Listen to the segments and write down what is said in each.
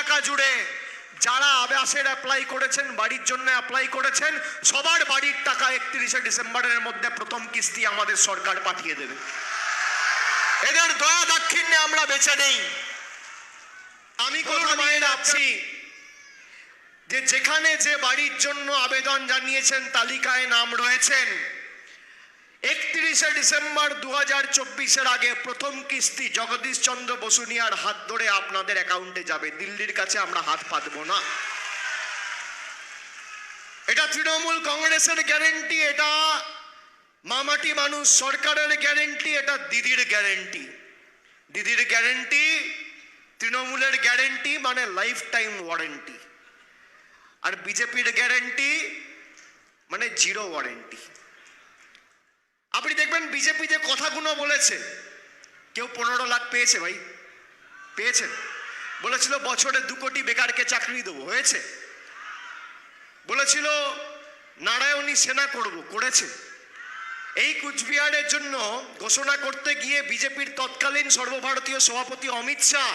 এলাকা জুড়ে যারা আবাসের অ্যাপ্লাই করেছেন বাড়ির জন্য অ্যাপ্লাই করেছেন সবার বাড়ির টাকা একত্রিশে ডিসেম্বরের মধ্যে প্রথম কিস্তি আমাদের সরকার পাঠিয়ে দেবে। এদের দয়া দাক্ষিণ্যে আমরা বেঁচে নেই। আমি কথা নিয়ে যাচ্ছি যে যেখানে যে বাড়ির জন্য আবেদন জানিয়েছেন তালিকায় নাম রয়েছেন একত্রিশে ডিসেম্বর দু হাজার চব্বিশের আগে প্রথম কিস্তি জগদীশ চন্দ্র বসুনিয়ার হাত ধরে আপনাদের অ্যাকাউন্টে যাবে। দিল্লির কাছে আমরা হাত পাতবো না। এটা তৃণমূল কংগ্রেসের গ্যারেন্টি, এটা মামাটি মানুষ সরকারের গ্যারেন্টি, এটা দিদির গ্যারেন্টি। দিদির গ্যারেন্টি, তৃণমূলের গ্যারেন্টি মানে লাইফ টাইম ওয়ারেন্টি। আর বিজেপির গ্যারেন্টি মানে জিরো ওয়ারেন্টি। দেখবেন বিজেপি যে কথাগুলো বলেছে, কেউ পনেরো লাখ পেয়েছে ভাই পেয়েছেন বলেছিল বছরে দু কোটি বেকারকে চাকরি দেবো, হয়েছে। বলেছিল, নারায়ণী সেনা করব করেছে। এই কুচবিহারের জন্য ঘোষণা করতে গিয়ে বিজেপির তৎকালীন সর্বভারতীয় সভাপতি অমিত শাহ,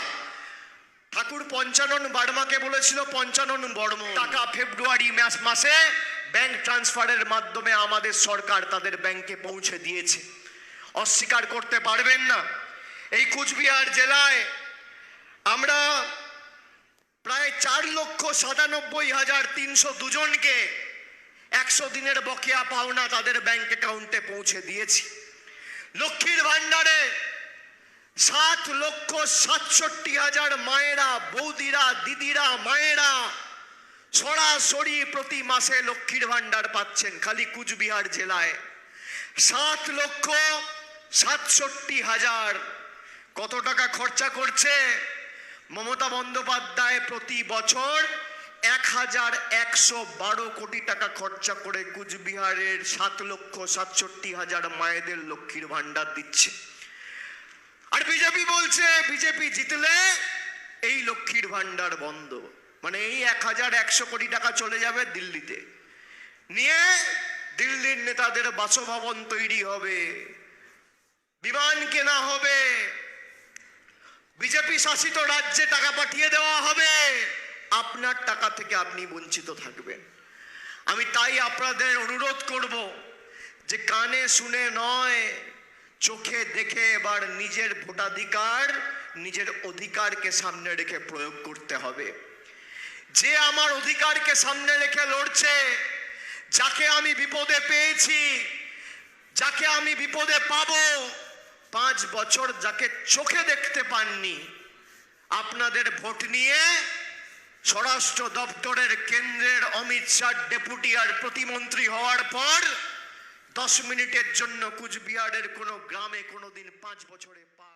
ঠাকুর পঞ্চানন বার্মাকে বলেছিল, পঞ্চানন বর্ম টাকা ফেব্রুয়ারি মাস, মাসে ব্যাংক ট্রান্সফারের মাধ্যমে আমাদের সরকার তাদের ব্যাংকে পৌঁছে দিয়েছে। অস্বীকার করতে পারবেন না। এই কুচবিহার জেলায় আমরা প্রায় চার লক্ষ সাতানব্বই হাজার তিনশো দুজনকে একশো দিনের বকেয়া পাওনা তাদের ব্যাংক অ্যাকাউন্টে পৌঁছে দিয়েছি। লক্ষ্মীর ভাণ্ডারে সাত লক্ষ সাতষট্টি হাজার মায়েরা, বৌদিরা, দিদিরা, মায়েরা সরাসরি প্রতি মাসে লক্ষ্মীর ভাণ্ডার পাচ্ছেন খালি কুচবিহার জেলায়। সাত লক্ষ সাতষট্টি হাজার। কত টাকা খরচা করছে? মমতা বন্দ্যোপাধ্যায় প্রতি বছর এক হাজার একশো বারো কোটি টাকা খরচা করে কুচবিহারের সাত লক্ষ সাতষট্টি হাজার মায়েদের লক্ষ্মীর ভাণ্ডার দিচ্ছে। আর বিজেপি বলছে, বিজেপি জিতলে এই লক্ষ্মীর ভাণ্ডার বন্ধ। মানে এই এক হাজার একশো কোটি টাকা চলে যাবে দিল্লিতে। নিয়ে দিল্লির নেতাদের বাসভবন তৈরি হবে। বিমান কেনা হবে। বিজেপি শাসিত রাজ্যে টাকা পাঠিয়ে দেওয়া হবে। আপনার টাকা থেকে আপনি বঞ্চিত থাকবেন। আমি তাই আপনাদের অনুরোধ করব যে কানে শুনে নয়, চোখে দেখে এবার নিজের ভোটাধিকার, নিজের অধিকারকে সামনে রেখে প্রয়োগ করতে হবে। যে আমার অধিকারকে সামনে রেখে লড়ছে, যাকে আমি বিপদে পেয়েছি, যাকে আমি বিপদে পাব, পাঁচ বছর যাকে চোখে দেখতে পাননি, আপনাদের ভোট নিয়ে স্বরাষ্ট্র দপ্তরের কেন্দ্রের অমিত শাহ ডেপুটি আর প্রতিমন্ত্রী হওয়ার পর দশ মিনিটের জন্য কুচবিহারের কোনো গ্রামে কোনোদিন পাঁচ বছরে পার